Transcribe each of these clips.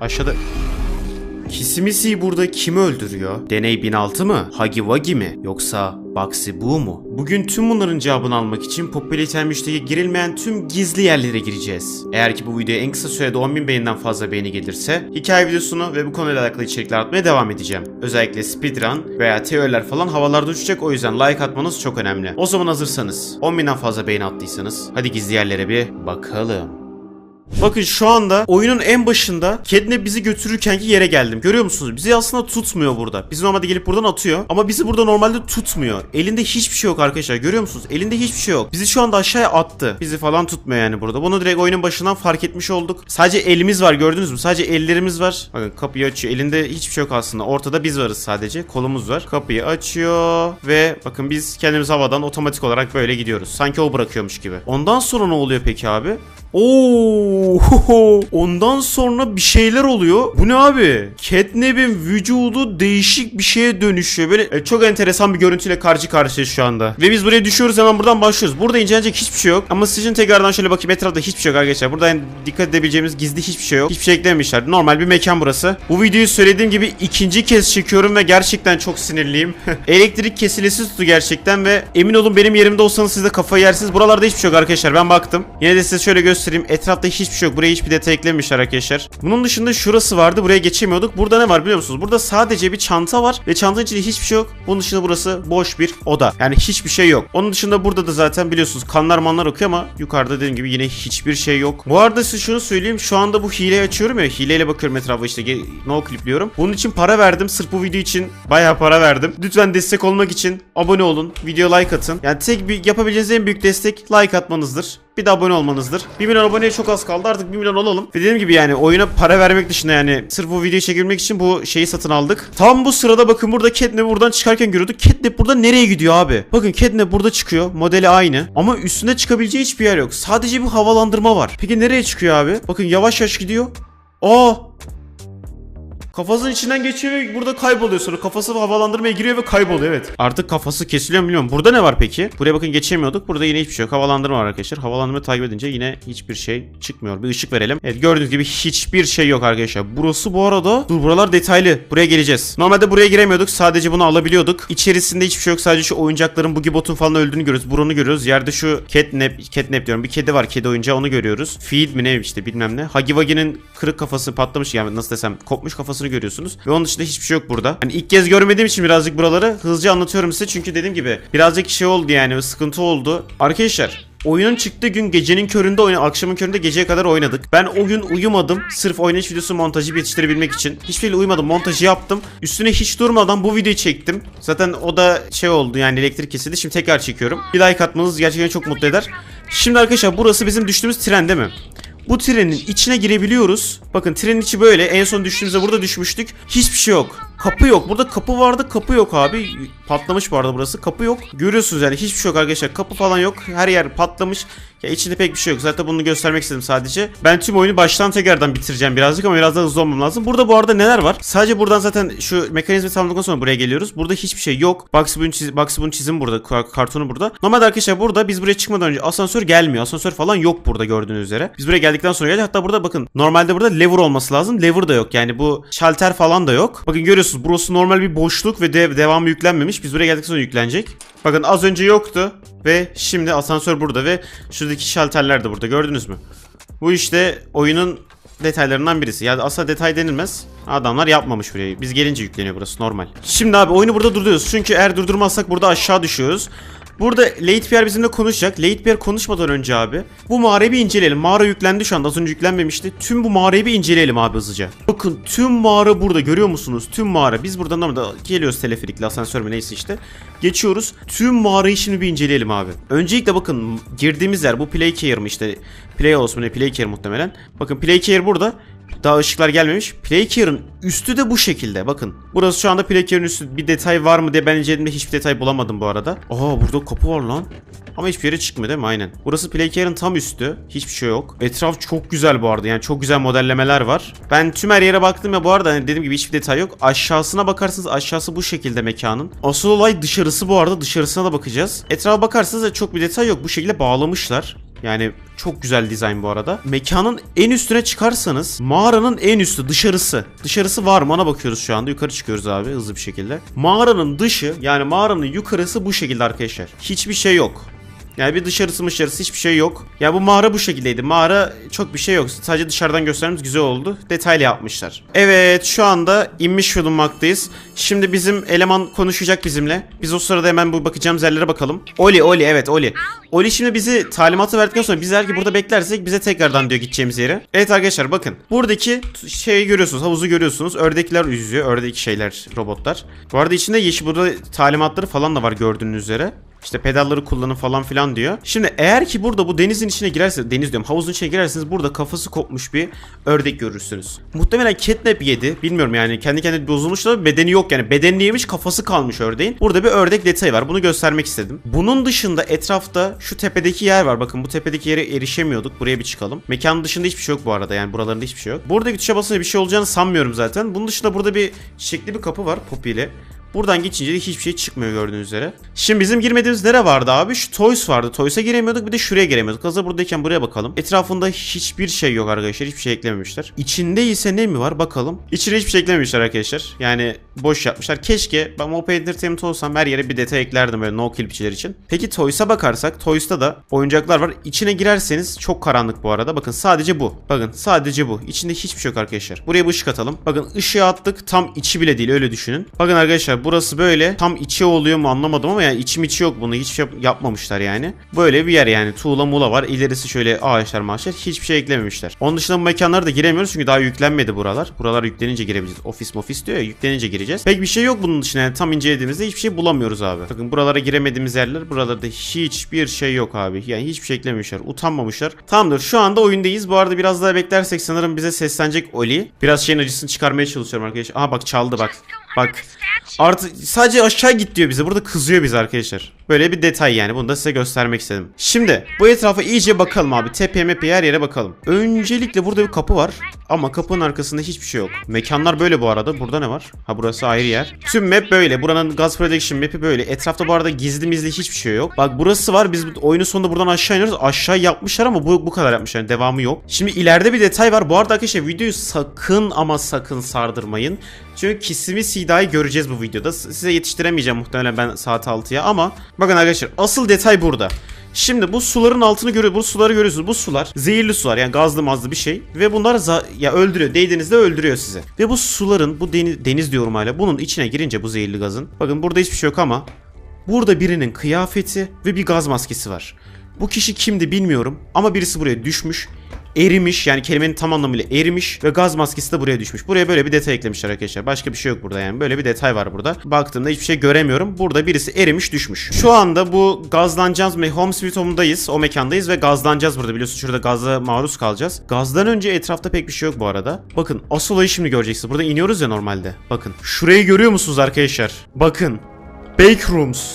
Aşağıda... Kisimisi burada kimi öldürüyor? Deney 1006 mı? Hagi Wagi mi? Yoksa Bugsy Boo mu? Bugün tüm bunların cevabını almak için popüler müşteriye girilmeyen tüm gizli yerlere gireceğiz. Eğer ki bu videoya en kısa sürede 10.000 beğeniden fazla beğeni gelirse hikaye videosunu ve bu konuyla alakalı içerikler atmaya devam edeceğim. Özellikle speedrun veya teoriler falan havalarda uçacak o yüzden like atmanız çok önemli. O zaman hazırsanız 10.000'den fazla beğeni attıysanız hadi gizli yerlere bir bakalım. Bakın şu anda oyunun en başında Kedne bizi götürürkenki yere geldim. Görüyor musunuz? Bizi aslında tutmuyor burada. Bizi normalde gelip buradan atıyor. Ama bizi burada normalde tutmuyor. Elinde hiçbir şey yok arkadaşlar. Görüyor musunuz? Elinde hiçbir şey yok. Bizi şu anda aşağıya attı. Bizi falan tutmuyor yani burada. Bunu direkt oyunun başından fark etmiş olduk. Sadece elimiz var gördünüz mü? Sadece ellerimiz var. Bakın kapıyı açıyor. Elinde hiçbir şey yok aslında. Ortada biz varız sadece. Kolumuz var. Kapıyı açıyor ve bakın biz kendimiz havadan otomatik olarak böyle gidiyoruz. Sanki o bırakıyormuş gibi. Ondan sonra ne oluyor peki abi? Oo, ondan sonra bir şeyler oluyor. Bu ne abi? Catnap'in vücudu değişik bir şeye dönüşüyor. Böyle e, çok enteresan bir görüntüyle karşı karşıyayız şu anda. Ve biz buraya düşüyoruz hemen buradan başlıyoruz. Burada incelenecek hiçbir şey yok. Ama sizin tekrardan şöyle bakayım etrafta hiçbir şey yok arkadaşlar. Burada yani dikkat edebileceğimiz gizli hiçbir şey yok. Hiçbir şey eklememişler. Normal bir mekan burası. Bu videoyu söylediğim gibi ikinci kez çekiyorum ve gerçekten çok sinirliyim. Elektrik kesilesi tuttu gerçekten ve emin olun benim yerimde olsanız siz de kafayı yersiniz. Buralarda hiçbir şey yok arkadaşlar. Ben baktım. Yine de size şöyle göstereyim. Etrafta hiçbir şey yok. Buraya hiçbir detay eklememişler arkadaşlar. Bunun dışında şurası vardı. Buraya geçemiyorduk. Burada ne var biliyor musunuz? Burada sadece bir çanta var ve çantanın içinde hiçbir şey yok. Bunun dışında burası boş bir oda. Yani hiçbir şey yok. Onun dışında burada da zaten biliyorsunuz kanlar manlar okuyor ama yukarıda dediğim gibi yine hiçbir şey yok. Bu arada size şunu söyleyeyim. Şu anda bu hileyi açıyorum ya. Hileyle bakıyorum etrafa işte. No clipliyorum. Bunun için para verdim. Sırf bu video için bayağı para verdim. Lütfen destek olmak için abone olun. Video like atın. Yani tek bir yapabileceğiniz en büyük destek like atmanızdır. Bir de abone olmanızdır. 1 milyon aboneye çok az kaldı artık 1 milyon olalım. Ve dediğim gibi yani oyuna para vermek dışında yani sırf bu videoyu çekebilmek için bu şeyi satın aldık. Tam bu sırada bakın burada Catnap buradan çıkarken görüyorduk. Catnap burada nereye gidiyor abi? Bakın Catnap burada çıkıyor. Modeli aynı. Ama üstüne çıkabileceği hiçbir yer yok. Sadece bir havalandırma var. Peki nereye çıkıyor abi? Bakın yavaş yavaş gidiyor. Aa! Kafasının içinden geçiyor ve burada kayboluyor sonra. Kafası havalandırmaya giriyor ve kayboluyor evet. Artık kafası kesiliyor mu bilmiyorum. Burada ne var peki? Buraya bakın geçemiyorduk. Burada yine hiçbir şey yok. Havalandırma var arkadaşlar. Havalandırma takip edince yine hiçbir şey çıkmıyor. Bir ışık verelim. Evet gördüğünüz gibi hiçbir şey yok arkadaşlar. Burası bu arada. Dur buralar detaylı. Buraya geleceğiz. Normalde buraya giremiyorduk. Sadece bunu alabiliyorduk. İçerisinde hiçbir şey yok. Sadece şu oyuncakların Boogie Bot'un falan öldüğünü görüyoruz. Burunu görüyoruz. Yerde şu catnap, catnap diyorum. Bir kedi var. Kedi oyuncağı onu görüyoruz. Feed mi ne işte bilmem ne. Wuggy'nin kırık kafası patlamış yani nasıl desem kopmuş kafasını görüyorsunuz. Ve onun dışında hiçbir şey yok burada. Hani ilk kez görmediğim için birazcık buraları hızlıca anlatıyorum size. Çünkü dediğim gibi birazcık şey oldu yani sıkıntı oldu. Arkadaşlar Oyunun çıktığı gün gecenin köründe oyna, akşamın köründe geceye kadar oynadık. Ben o gün uyumadım. Sırf oynayış videosu montajı yetiştirebilmek için. Hiçbir şeyle uyumadım. Montajı yaptım. Üstüne hiç durmadan bu videoyu çektim. Zaten o da şey oldu yani elektrik kesildi. Şimdi tekrar çekiyorum. Bir like atmanız gerçekten çok mutlu eder. Şimdi arkadaşlar burası bizim düştüğümüz tren değil mi? Bu trenin içine girebiliyoruz. Bakın trenin içi böyle. En son düştüğümüzde burada düşmüştük. Hiçbir şey yok. Kapı yok. Burada kapı vardı. Kapı yok abi. Patlamış arada burası. Kapı yok. Görüyorsunuz yani hiçbir şey yok arkadaşlar. Kapı falan yok. Her yer patlamış. Ya içinde pek bir şey yok. Zaten bunu göstermek istedim sadece. Ben tüm oyunu baştan tekrardan bitireceğim birazcık ama biraz daha hızlı olmam lazım. Burada bu arada neler var? Sadece buradan zaten şu mekanizmayı tamamladıktan sonra buraya geliyoruz. Burada hiçbir şey yok. Bugs Bunny, çiz Bugs Bunny çizimi burada. kar- Kartonu burada. Normalde arkadaşlar burada biz buraya çıkmadan önce asansör gelmiyor. Asansör falan yok burada gördüğünüz üzere. Biz buraya geldikten sonra geldi. Hatta burada bakın normalde burada lever olması lazım. Lever da yok. Yani bu şalter falan da yok. Bakın görüyorsunuz burası normal bir boşluk ve dev, devamı yüklenmemiş. Biz buraya geldikten sonra yüklenecek. Bakın az önce yoktu ve şimdi asansör burada ve şuradaki şalterler de burada gördünüz mü? Bu işte oyunun detaylarından birisi. Yani aslında detay denilmez. Adamlar yapmamış burayı. Biz gelince yükleniyor burası normal. Şimdi abi oyunu burada durduruyoruz. Çünkü eğer durdurmazsak burada aşağı düşüyoruz. Burada Pierre bizimle konuşacak. Pierre konuşmadan önce abi bu mağarayı bir inceleyelim. Mağara yüklendi şu anda. Az önce yüklenmemişti. Tüm bu mağarayı bir inceleyelim abi hızlıca. Bakın tüm mağara burada görüyor musunuz? Tüm mağara. Biz buradan normalde geliyoruz teleferikle asansör mü neyse işte. Geçiyoruz. Tüm mağarayı şimdi bir inceleyelim abi. Öncelikle bakın girdiğimiz yer bu Play Care mı işte. Play mu ne Play Care muhtemelen. Bakın Play Care burada. Daha ışıklar gelmemiş. Playcare'ın üstü de bu şekilde. Bakın. Burası şu anda Playcare'ın üstü. Bir detay var mı diye ben incelediğimde hiçbir detay bulamadım bu arada. Aa burada kapı var lan. Ama hiçbir yere çıkmıyor değil mi? Aynen. Burası Playcare'ın tam üstü. Hiçbir şey yok. Etraf çok güzel bu arada. Yani çok güzel modellemeler var. Ben tüm her yere baktım ya bu arada hani dediğim gibi hiçbir detay yok. Aşağısına bakarsanız aşağısı bu şekilde mekanın. Asıl olay dışarısı bu arada. Dışarısına da bakacağız. Etrafa bakarsanız da çok bir detay yok. Bu şekilde bağlamışlar. Yani çok güzel dizayn bu arada. Mekanın en üstüne çıkarsanız mağaranın en üstü dışarısı. Dışarısı var mı ona bakıyoruz şu anda. Yukarı çıkıyoruz abi hızlı bir şekilde. Mağaranın dışı yani mağaranın yukarısı bu şekilde arkadaşlar. Hiçbir şey yok. Yani bir dışarısı dışarısı hiçbir şey yok. Ya bu mağara bu şekildeydi. Mağara çok bir şey yok. Sadece dışarıdan göstermemiz güzel oldu. Detaylı yapmışlar. Evet şu anda inmiş bulunmaktayız. Şimdi bizim eleman konuşacak bizimle. Biz o sırada hemen bu bakacağımız yerlere bakalım. Oli Oli evet Oli. Oli şimdi bizi talimatı verdikten sonra biz ki burada beklersek bize tekrardan diyor gideceğimiz yere. Evet arkadaşlar bakın. Buradaki şeyi görüyorsunuz. Havuzu görüyorsunuz. Ördekler yüzüyor. Ördek şeyler robotlar. Bu arada içinde yeşil burada talimatları falan da var gördüğünüz üzere. İşte pedalları kullanın falan filan diyor. Şimdi eğer ki burada bu denizin içine girerse deniz diyorum havuzun içine girerseniz burada kafası kopmuş bir ördek görürsünüz. Muhtemelen catnap yedi. Bilmiyorum yani kendi kendine bozulmuş da bedeni yok yani. Bedenini yemiş kafası kalmış ördeğin. Burada bir ördek detayı var. Bunu göstermek istedim. Bunun dışında etrafta şu tepedeki yer var. Bakın bu tepedeki yere erişemiyorduk. Buraya bir çıkalım. Mekanın dışında hiçbir şey yok bu arada. Yani buralarında hiçbir şey yok. Buradaki tuşa basınca bir şey olacağını sanmıyorum zaten. Bunun dışında burada bir çiçekli bir kapı var. Poppy ile. Buradan geçince de hiçbir şey çıkmıyor gördüğünüz üzere. Şimdi bizim girmediğimiz nere vardı abi? Şu Toys vardı. Toys'a giremiyorduk bir de şuraya giremiyorduk. Hazır buradayken buraya bakalım. Etrafında hiçbir şey yok arkadaşlar. Hiçbir şey eklememişler. İçinde ise ne mi var bakalım. İçine hiçbir şey eklememişler arkadaşlar. Yani boş yapmışlar. Keşke ben Mopa Entertainment olsam her yere bir detay eklerdim böyle no clipçiler için. Peki Toys'a bakarsak Toys'ta da oyuncaklar var. İçine girerseniz çok karanlık bu arada. Bakın sadece bu. Bakın sadece bu. İçinde hiçbir şey yok arkadaşlar. Buraya bir ışık atalım. Bakın ışığı attık. Tam içi bile değil öyle düşünün. Bakın arkadaşlar burası böyle. Tam içi oluyor mu anlamadım ama yani içim içi yok bunu. Hiçbir şey yap- yapmamışlar yani. Böyle bir yer yani. Tuğla muğla var. İlerisi şöyle ağaçlar maaşlar. Hiçbir şey eklememişler. Onun dışında bu mekanlara da giremiyoruz çünkü daha yüklenmedi buralar. Buralar yüklenince girebileceğiz. Ofis mofis diyor ya yüklenince gireceğiz. Pek bir şey yok bunun dışında yani tam incelediğimizde hiçbir şey bulamıyoruz abi. Bakın buralara giremediğimiz yerler buralarda hiçbir şey yok abi. Yani hiçbir şey eklememişler. Utanmamışlar. Tamamdır şu anda oyundayız. Bu arada biraz daha beklersek sanırım bize seslenecek Oli. Biraz şeyin acısını çıkarmaya çalışıyorum arkadaşlar. Aha bak çaldı bak. Bak. Artık sadece aşağı git diyor bize. Burada kızıyor bize arkadaşlar. Böyle bir detay yani. Bunu da size göstermek istedim. Şimdi bu etrafa iyice bakalım abi. Tepeye mepeye her yere bakalım. Öncelikle burada bir kapı var. Ama kapının arkasında hiçbir şey yok. Mekanlar böyle bu arada. Burada ne var? Ha burası ayrı yer. Tüm map böyle. Buranın Gaz Production map'i böyle. Etrafta bu arada gizli mizli hiçbir şey yok. Bak burası var. Biz oyunun sonunda buradan aşağı iniyoruz. Aşağı yapmışlar ama bu, bu kadar yapmışlar. Yani devamı yok. Şimdi ileride bir detay var. Bu arada arkadaşlar videoyu sakın ama sakın sardırmayın. Çünkü Kisimi Sida'yı göreceğiz bu videoda. Size yetiştiremeyeceğim muhtemelen ben saat 6'ya ama bakın arkadaşlar asıl detay burada. Şimdi bu suların altını görüyor, bu suları görüyorsunuz. Bu sular zehirli sular yani gazlı mazlı bir şey ve bunlar ya öldürüyor. Değdiğinizde öldürüyor sizi. Ve bu suların bu deniz, deniz diyorum hala. Bunun içine girince bu zehirli gazın. Bakın burada hiçbir şey yok ama burada birinin kıyafeti ve bir gaz maskesi var. Bu kişi kimdi bilmiyorum ama birisi buraya düşmüş erimiş yani kelimenin tam anlamıyla erimiş ve gaz maskesi de buraya düşmüş. Buraya böyle bir detay eklemişler arkadaşlar. Başka bir şey yok burada yani. Böyle bir detay var burada. Baktığımda hiçbir şey göremiyorum. Burada birisi erimiş düşmüş. Şu anda bu gazlanacağız ve Home Sweet Home'dayız. O mekandayız ve gazlanacağız burada. Biliyorsun şurada gaza maruz kalacağız. Gazdan önce etrafta pek bir şey yok bu arada. Bakın asıl olayı şimdi göreceksiniz. Burada iniyoruz ya normalde. Bakın. Şurayı görüyor musunuz arkadaşlar? Bakın. Backrooms.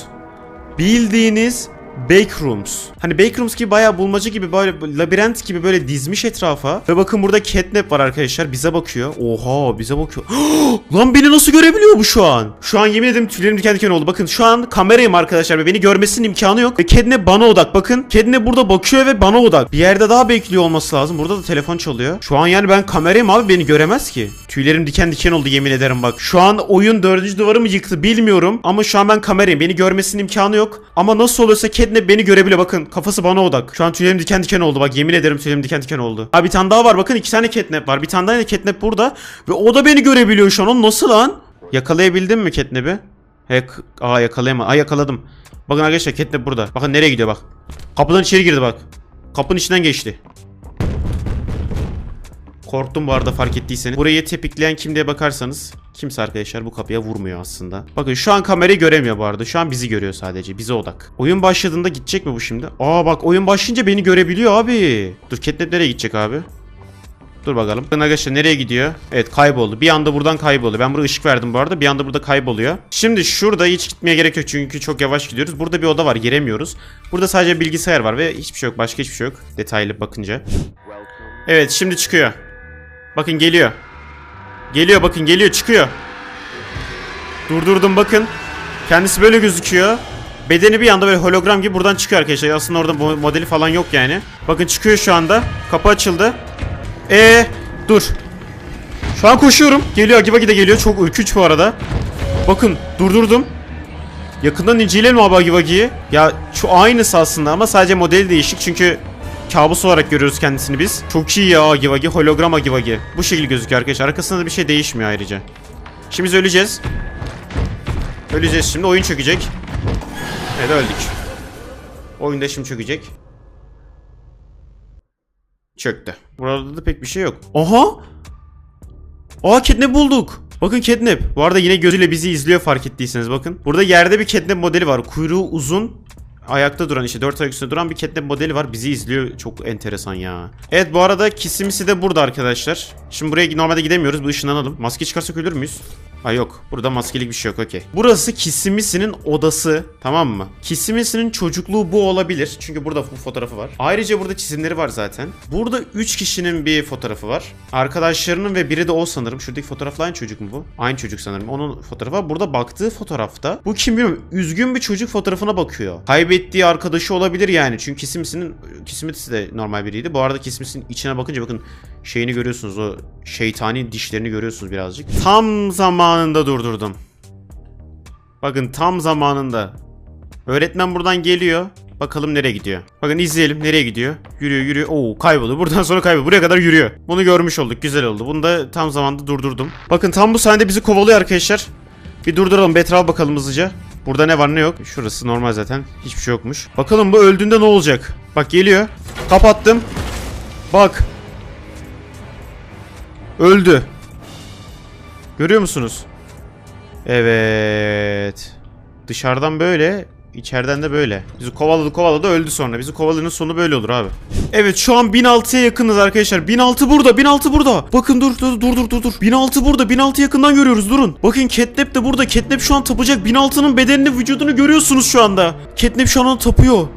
Bildiğiniz Backrooms. Hani Backrooms gibi bayağı bulmaca gibi böyle labirent gibi böyle dizmiş etrafa. Ve bakın burada catnap var arkadaşlar. Bize bakıyor. Oha bize bakıyor. Lan beni nasıl görebiliyor bu şu an? Şu an yemin ederim tüylerim diken diken oldu. Bakın şu an kamerayım arkadaşlar ve beni görmesinin imkanı yok. Ve catnap bana odak. Bakın catnap burada bakıyor ve bana odak. Bir yerde daha bekliyor olması lazım. Burada da telefon çalıyor. Şu an yani ben kamerayım abi beni göremez ki. Tüylerim diken diken oldu yemin ederim bak. Şu an oyun dördüncü duvarı mı yıktı bilmiyorum. Ama şu an ben kamerayım. Beni görmesinin imkanı yok. Ama nasıl oluyorsa Catnap beni görebiliyor. Bakın kafası bana odak. Şu an tüylerim diken diken oldu. Bak yemin ederim tüylerim diken diken oldu. Ha bir tane daha var. Bakın iki tane Catnap var. Bir tane daha Catnap burada. Ve o da beni görebiliyor şu an. O nasıl lan? Yakalayabildim mi Catnap'i? He, aa yakalayamadım. Aa yakaladım. Bakın arkadaşlar Catnap burada. Bakın nereye gidiyor bak. Kapıdan içeri girdi bak. Kapının içinden geçti. Korktum bu arada fark ettiyseniz. Burayı tepikleyen kim diye bakarsanız kimse arkadaşlar bu kapıya vurmuyor aslında. Bakın şu an kamerayı göremiyor bu arada. Şu an bizi görüyor sadece. Bize odak. Oyun başladığında gidecek mi bu şimdi? Aa bak oyun başlayınca beni görebiliyor abi. Dur Catnap nereye gidecek abi? Dur bakalım. Arkadaşlar nereye gidiyor? Evet kayboldu. Bir anda buradan kayboldu. Ben buraya ışık verdim bu arada. Bir anda burada kayboluyor. Şimdi şurada hiç gitmeye gerek yok çünkü çok yavaş gidiyoruz. Burada bir oda var giremiyoruz. Burada sadece bilgisayar var ve hiçbir şey yok. Başka hiçbir şey yok. Detaylı bakınca. Evet şimdi çıkıyor. Bakın geliyor. Geliyor bakın geliyor çıkıyor. Durdurdum bakın. Kendisi böyle gözüküyor. Bedeni bir anda böyle hologram gibi buradan çıkıyor arkadaşlar. Aslında orada mo- modeli falan yok yani. Bakın çıkıyor şu anda. Kapı açıldı. Ee, dur. Şu an koşuyorum. Geliyor Agibagi de geliyor. Çok ürkünç bu arada. Bakın durdurdum. Yakından inceleyelim abi Agibagi'yi. Ya şu aynısı aslında ama sadece modeli değişik çünkü kabus olarak görüyoruz kendisini biz. Çok iyi ya Agibagi. Hologram Agibagi. Bu şekilde gözüküyor arkadaşlar. Arkasında da bir şey değişmiyor ayrıca. Şimdi biz öleceğiz. Öleceğiz şimdi. Oyun çökecek. Evet öldük. Oyunda şimdi çökecek. Çöktü. Burada da pek bir şey yok. Aha! Aa catnap bulduk. Bakın catnap. Bu arada yine gözüyle bizi izliyor fark ettiyseniz bakın. Burada yerde bir catnap modeli var. Kuyruğu uzun. Ayakta duran işte dört ayak üstünde duran bir catnap modeli var. Bizi izliyor. Çok enteresan ya. Evet bu arada kisimisi de burada arkadaşlar. Şimdi buraya normalde gidemiyoruz. Bu ışınlanalım. Maske çıkarsak ölür müyüz? Ha yok. Burada maskelik bir şey yok. Okey. Burası Kisimisi'nin odası. Tamam mı? Kisimisi'nin çocukluğu bu olabilir. Çünkü burada bu fotoğrafı var. Ayrıca burada çizimleri var zaten. Burada 3 kişinin bir fotoğrafı var. Arkadaşlarının ve biri de o sanırım. Şuradaki fotoğrafla aynı çocuk mu bu? Aynı çocuk sanırım. Onun fotoğrafı var. Burada baktığı fotoğrafta. Bu kim bilmiyorum. Üzgün bir çocuk fotoğrafına bakıyor. Kaybettiği arkadaşı olabilir yani. Çünkü Kisimisi'nin Kisimisi de normal biriydi. Bu arada Kisimisi'nin içine bakınca bakın şeyini görüyorsunuz. O şeytani dişlerini görüyorsunuz birazcık. Tam zamanında durdurdum. Bakın tam zamanında. Öğretmen buradan geliyor. Bakalım nereye gidiyor. Bakın izleyelim nereye gidiyor. Yürüyor yürüyor. Oo kayboldu. Buradan sonra kayboldu. Buraya kadar yürüyor. Bunu görmüş olduk. Güzel oldu. Bunu da tam zamanda durdurdum. Bakın tam bu sahnede bizi kovalıyor arkadaşlar. Bir durduralım. Bir etrafa bakalım hızlıca. Burada ne var ne yok. Şurası normal zaten. Hiçbir şey yokmuş. Bakalım bu öldüğünde ne olacak. Bak geliyor. Kapattım. Bak. Öldü. Görüyor musunuz? Evet. Dışarıdan böyle, içeriden de böyle. Bizi kovaladı kovaladı öldü sonra. Bizi kovaladığının sonu böyle olur abi. Evet şu an 1006'ya yakınız arkadaşlar. 1006 burada, 1006 burada. Bakın dur dur dur dur dur dur. 1006 burada, 1006 yakından görüyoruz durun. Bakın Catnap de burada. Catnap şu an tapacak. 1006'nın bedenini, vücudunu görüyorsunuz şu anda. Catnap şu an tapıyor.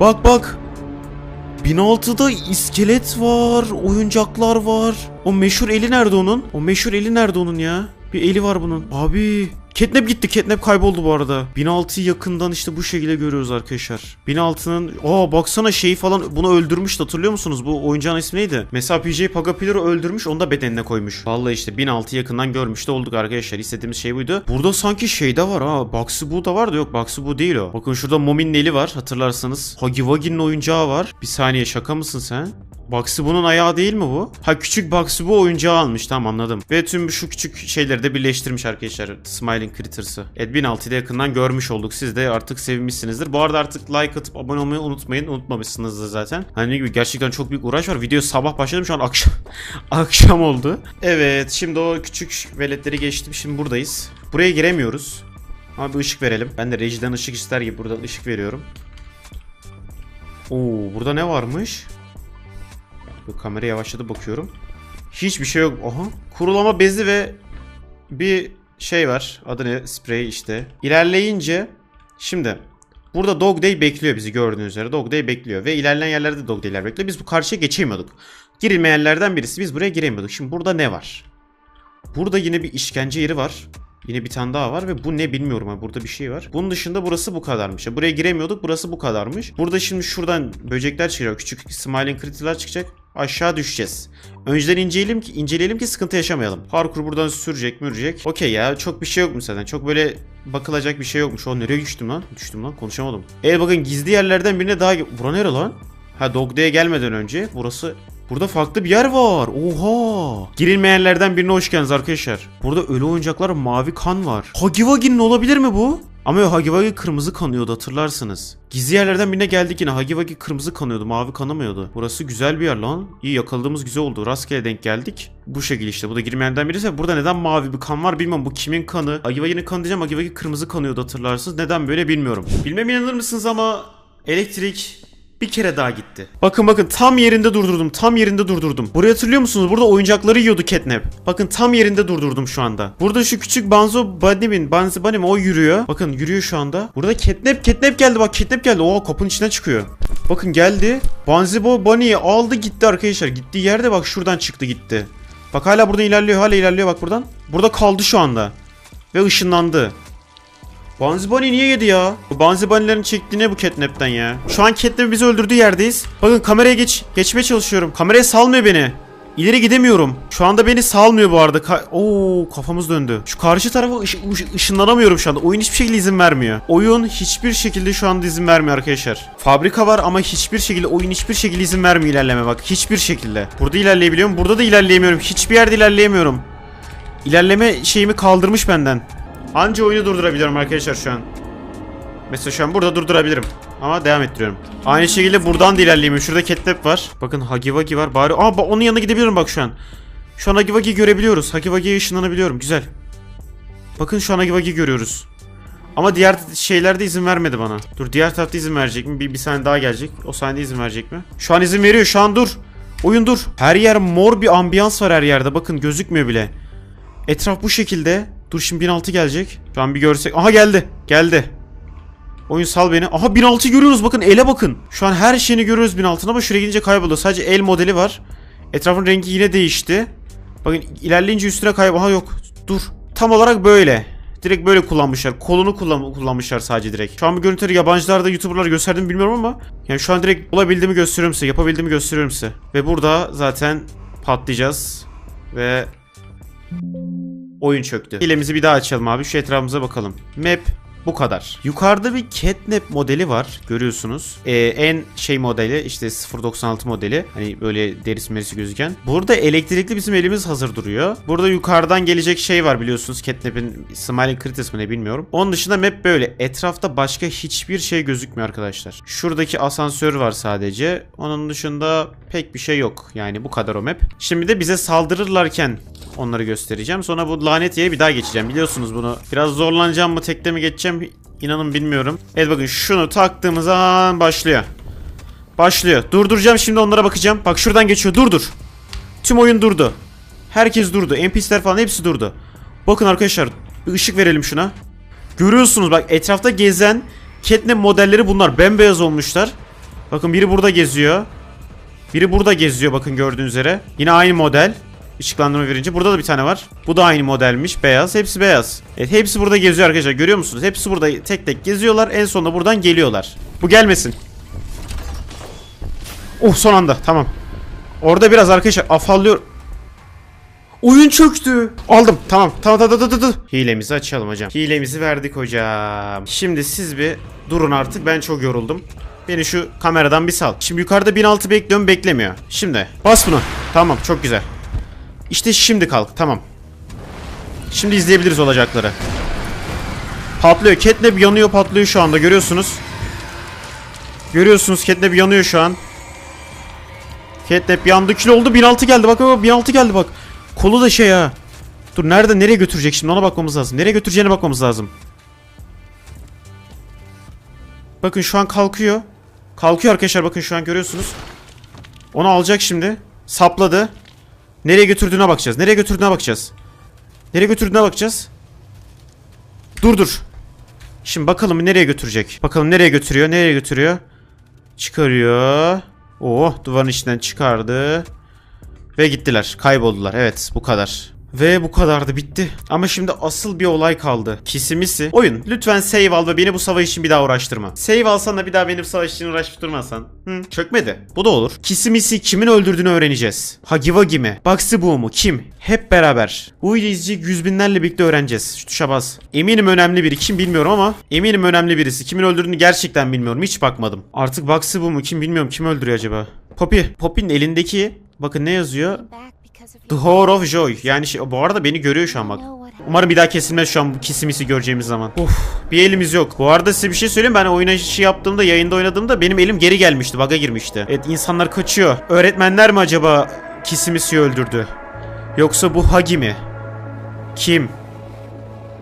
Bak bak. 1006'da iskelet var, oyuncaklar var. O meşhur eli nerede onun? O meşhur eli nerede onun ya? Bir eli var bunun. Abi Catnap gitti. Catnap kayboldu bu arada. 1006'yı yakından işte bu şekilde görüyoruz arkadaşlar. 1006'nın... Aa baksana şeyi falan bunu öldürmüş hatırlıyor musunuz? Bu oyuncağın ismi neydi? Mesela PJ Pagapiller'ı öldürmüş onu da bedenine koymuş. Vallahi işte 1006 yakından görmüş de olduk arkadaşlar. İstediğimiz şey buydu. Burada sanki şey de var ha. Bugsy Boo da var da yok Bugsy Boo değil o. Bakın şurada Momin'in eli var hatırlarsanız. Huggy Wuggy'nin oyuncağı var. Bir saniye şaka mısın sen? Bugsy Boo'nun ayağı değil mi bu? Ha küçük Bugsy Boo oyuncağı almış tamam anladım. Ve tüm şu küçük şeyleri de birleştirmiş arkadaşlar. Smiling Critters'ı. Evet 1006'da yakından görmüş olduk. Siz de artık sevmişsinizdir. Bu arada artık like atıp abone olmayı unutmayın. Unutmamışsınızdır zaten. Hani gibi gerçekten çok büyük uğraş var. Video sabah başladım şu an akşam akşam oldu. Evet şimdi o küçük veletleri geçtim. Şimdi buradayız. Buraya giremiyoruz. Ama bir ışık verelim. Ben de rejiden ışık ister gibi buradan ışık veriyorum. Oo burada ne varmış? Bu kamera yavaşladı bakıyorum. Hiçbir şey yok. Aha. Kurulama bezi ve bir şey var. Adı ne? Sprey işte. İlerleyince şimdi burada Dog Day bekliyor bizi gördüğünüz üzere. Dog Day bekliyor ve ilerleyen yerlerde Dog Day'ler bekliyor. Biz bu karşıya geçemiyorduk. Girilmeyenlerden birisi. Biz buraya giremiyorduk. Şimdi burada ne var? Burada yine bir işkence yeri var. Yine bir tane daha var ve bu ne bilmiyorum ama burada bir şey var. Bunun dışında burası bu kadarmış. Buraya giremiyorduk burası bu kadarmış. Burada şimdi şuradan böcekler çıkacak. Küçük smiling critters çıkacak. Aşağı düşeceğiz. Önceden inceleyelim ki inceleyelim ki sıkıntı yaşamayalım. Parkur buradan sürecek mürecek. Okey ya çok bir şey yokmuş zaten. Çok böyle bakılacak bir şey yokmuş. O nereye düştüm lan? Düştüm lan konuşamadım. Evet bakın gizli yerlerden birine daha... Bura nere lan? Ha Dog Day'e gelmeden önce burası Burada farklı bir yer var. Oha. Girilmeyenlerden birine hoş geldiniz arkadaşlar. Burada ölü oyuncaklar mavi kan var. Huggy Wuggy'nin olabilir mi bu? Ama Wuggy kırmızı kanıyordu hatırlarsınız. Gizli yerlerden birine geldik yine. Wuggy kırmızı kanıyordu. Mavi kanamıyordu. Burası güzel bir yer lan. İyi yakaladığımız güzel oldu. Rastgele denk geldik. Bu şekilde işte. Bu da girmeyenlerden birisi. Burada neden mavi bir kan var bilmem. Bu kimin kanı? Huggy Wuggy'nin kanı diyeceğim. Wuggy kırmızı kanıyordu hatırlarsınız. Neden böyle bilmiyorum. Bilmem inanır mısınız ama elektrik bir kere daha gitti. Bakın bakın tam yerinde durdurdum. Tam yerinde durdurdum. Burayı hatırlıyor musunuz? Burada oyuncakları yiyordu Catnap. Bakın tam yerinde durdurdum şu anda. Burada şu küçük Banzo Bunny'min, Banzo Bunny o yürüyor. Bakın yürüyor şu anda. Burada Catnap, Catnap geldi bak Catnap geldi. Oha kapının içine çıkıyor. Bakın geldi. Banzo Bunny'yi aldı gitti arkadaşlar. Gittiği yerde bak şuradan çıktı gitti. Bak hala burada ilerliyor hala ilerliyor bak buradan. Burada kaldı şu anda. Ve ışınlandı. Banzi Bunny niye yedi ya? Bu Banzi Bunny'lerin çektiği ne bu catnap'ten ya? Şu an catnap bizi öldürdüğü yerdeyiz. Bakın kameraya geç. Geçmeye çalışıyorum. Kameraya salmıyor beni. İleri gidemiyorum. Şu anda beni salmıyor bu arada. Ka- Oo kafamız döndü. Şu karşı tarafa ışı- ışı- ışınlanamıyorum şu anda. Oyun hiçbir şekilde izin vermiyor. Oyun hiçbir şekilde şu anda izin vermiyor arkadaşlar. Fabrika var ama hiçbir şekilde oyun hiçbir şekilde izin vermiyor ilerleme bak. Hiçbir şekilde. Burada ilerleyebiliyorum. Burada da ilerleyemiyorum. Hiçbir yerde ilerleyemiyorum. İlerleme şeyimi kaldırmış benden. Anca oyunu durdurabiliyorum arkadaşlar şu an. Mesela şu an burada durdurabilirim. Ama devam ettiriyorum. Aynı şekilde buradan da ilerleyemiyorum. Şurada Catnap var. Bakın Hagiwagi var. Bari Aa onun yanına gidebiliyorum bak şu an. Şu an Hagiwagi'yi görebiliyoruz. Hagiwagi'ye ışınlanabiliyorum. Güzel. Bakın şu an Hagiwagi'yi görüyoruz. Ama diğer şeylerde izin vermedi bana. Dur diğer tarafta izin verecek mi? Bir, bir saniye daha gelecek. O saniyede izin verecek mi? Şu an izin veriyor. Şu an dur. Oyun dur. Her yer mor bir ambiyans var her yerde. Bakın gözükmüyor bile. Etraf bu şekilde. Dur şimdi 1006 gelecek. Şu an bir görsek. Aha geldi. Geldi. Oyun sal beni. Aha 1006 görüyoruz bakın ele bakın. Şu an her şeyini görüyoruz 1006'ın ama şuraya gidince kayboldu. Sadece el modeli var. Etrafın rengi yine değişti. Bakın ilerleyince üstüne kaybol. Aha yok. Dur. Tam olarak böyle. Direkt böyle kullanmışlar. Kolunu kullan kullanmışlar sadece direkt. Şu an bu görüntüleri yabancılarda YouTuber'lar gösterdim bilmiyorum ama yani şu an direkt olabildiğimi gösteriyorum size. Yapabildiğimi gösteriyorum size. Ve burada zaten patlayacağız. Ve oyun çöktü. Hilemizi bir daha açalım abi. Şu etrafımıza bakalım. Map bu kadar. Yukarıda bir catnap modeli var. Görüyorsunuz. Ee, en şey modeli işte 096 modeli. Hani böyle derisi merisi gözüken. Burada elektrikli bizim elimiz hazır duruyor. Burada yukarıdan gelecek şey var biliyorsunuz. Catnap'in Smiling Critters mı ne bilmiyorum. Onun dışında map böyle. Etrafta başka hiçbir şey gözükmüyor arkadaşlar. Şuradaki asansör var sadece. Onun dışında pek bir şey yok. Yani bu kadar o map. Şimdi de bize saldırırlarken onları göstereceğim. Sonra bu lanet yere bir daha geçeceğim. Biliyorsunuz bunu. Biraz zorlanacağım mı tekte mi geçeceğim inanın bilmiyorum. Evet bakın şunu taktığımız an başlıyor. Başlıyor. Durduracağım şimdi onlara bakacağım. Bak şuradan geçiyor. Durdur. Tüm oyun durdu. Herkes durdu. NPC'ler falan hepsi durdu. Bakın arkadaşlar bir ışık verelim şuna. Görüyorsunuz bak etrafta gezen catnap modelleri bunlar. Bembeyaz olmuşlar. Bakın biri burada geziyor. Biri burada geziyor bakın gördüğünüz üzere. Yine aynı model. Işıklandırma verince. Burada da bir tane var. Bu da aynı modelmiş. Beyaz. Hepsi beyaz. Evet hepsi burada geziyor arkadaşlar. Görüyor musunuz? Hepsi burada tek tek geziyorlar. En sonunda buradan geliyorlar. Bu gelmesin. Oh son anda. Tamam. Orada biraz arkadaşlar afallıyor. Oyun çöktü. Aldım. Tamam. Tamam tamam tamam tamam. Hilemizi açalım hocam. Hilemizi verdik hocam. Şimdi siz bir durun artık. Ben çok yoruldum. Beni şu kameradan bir sal. Şimdi yukarıda 1006 bekliyorum beklemiyor. Şimdi bas bunu. Tamam çok güzel. İşte şimdi kalk. Tamam. Şimdi izleyebiliriz olacakları. Patlıyor. Catnap yanıyor patlıyor şu anda. Görüyorsunuz. Görüyorsunuz Catnap yanıyor şu an. Catnap yandı. Kül oldu. 1006 geldi. Bak bak 1006 geldi bak. Kolu da şey ha. Dur nerede nereye götürecek şimdi ona bakmamız lazım. Nereye götüreceğine bakmamız lazım. Bakın şu an kalkıyor. Kalkıyor arkadaşlar bakın şu an görüyorsunuz. Onu alacak şimdi. Sapladı. Nereye götürdüğüne bakacağız. Nereye götürdüğüne bakacağız. Nereye götürdüğüne bakacağız. Dur dur. Şimdi bakalım nereye götürecek. Bakalım nereye götürüyor. Nereye götürüyor. Çıkarıyor. Oh duvarın içinden çıkardı. Ve gittiler. Kayboldular. Evet bu kadar. Ve bu kadardı bitti. Ama şimdi asıl bir olay kaldı. Kisimisi. Oyun lütfen save al ve beni bu savaş için bir daha uğraştırma. Save alsan da bir daha beni bu savaş için uğraştırmasan. Hı, çökmedi. Bu da olur. Kisimisi kimin öldürdüğünü öğreneceğiz. Hagiwagi mi? Baksibu mu? Kim? Hep beraber. Bu izleyecek yüz binlerle birlikte öğreneceğiz. Şu tuşa bas. Eminim önemli biri. Kim bilmiyorum ama eminim önemli birisi. Kimin öldürdüğünü gerçekten bilmiyorum. Hiç bakmadım. Artık Baksibu mu? Kim bilmiyorum. Kim öldürüyor acaba? Poppy. Poppy'nin elindeki bakın ne yazıyor? The Hour of Joy. Yani şey, bu arada beni görüyor şu an bak. Umarım bir daha kesilmez şu an bu kesimisi göreceğimiz zaman. Uf, bir elimiz yok. Bu arada size bir şey söyleyeyim. Ben oyuna şey yaptığımda, yayında oynadığımda benim elim geri gelmişti. Bug'a girmişti. Evet insanlar kaçıyor. Öğretmenler mi acaba kesimisi öldürdü? Yoksa bu Hagi mi? Kim?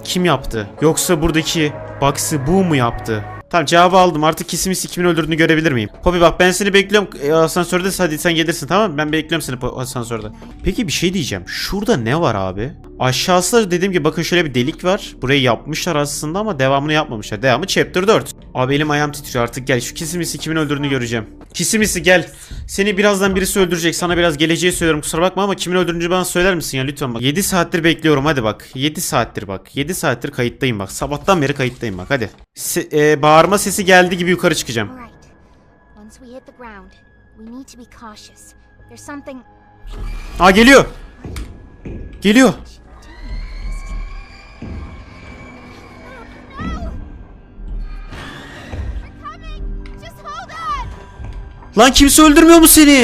Kim yaptı? Yoksa buradaki Baksı bu mu yaptı? Tamam cevabı aldım. Artık Kisimisi kimin öldürdüğünü görebilir miyim? Poppy bak ben seni bekliyorum e, asansörde. Hadi sen gelirsin tamam mı? Ben bekliyorum seni asansörde. Peki bir şey diyeceğim. Şurada ne var abi? Aşağısı dediğim gibi bakın şöyle bir delik var. Burayı yapmışlar aslında ama devamını yapmamışlar. Devamı chapter 4. Abi elim ayağım titriyor artık gel. Şu kisimisi kimin öldürdüğünü göreceğim. Kisimisi gel. Seni birazdan birisi öldürecek. Sana biraz geleceği söylüyorum kusura bakma ama kimin öldürdüğünü bana söyler misin ya lütfen bak. 7 saattir bekliyorum hadi bak. 7 saattir bak. 7 saattir kayıttayım bak. Sabahtan beri kayıttayım bak hadi. Se- e, bağırma sesi geldi gibi yukarı çıkacağım. All right. Once Lan kimse öldürmüyor mu seni?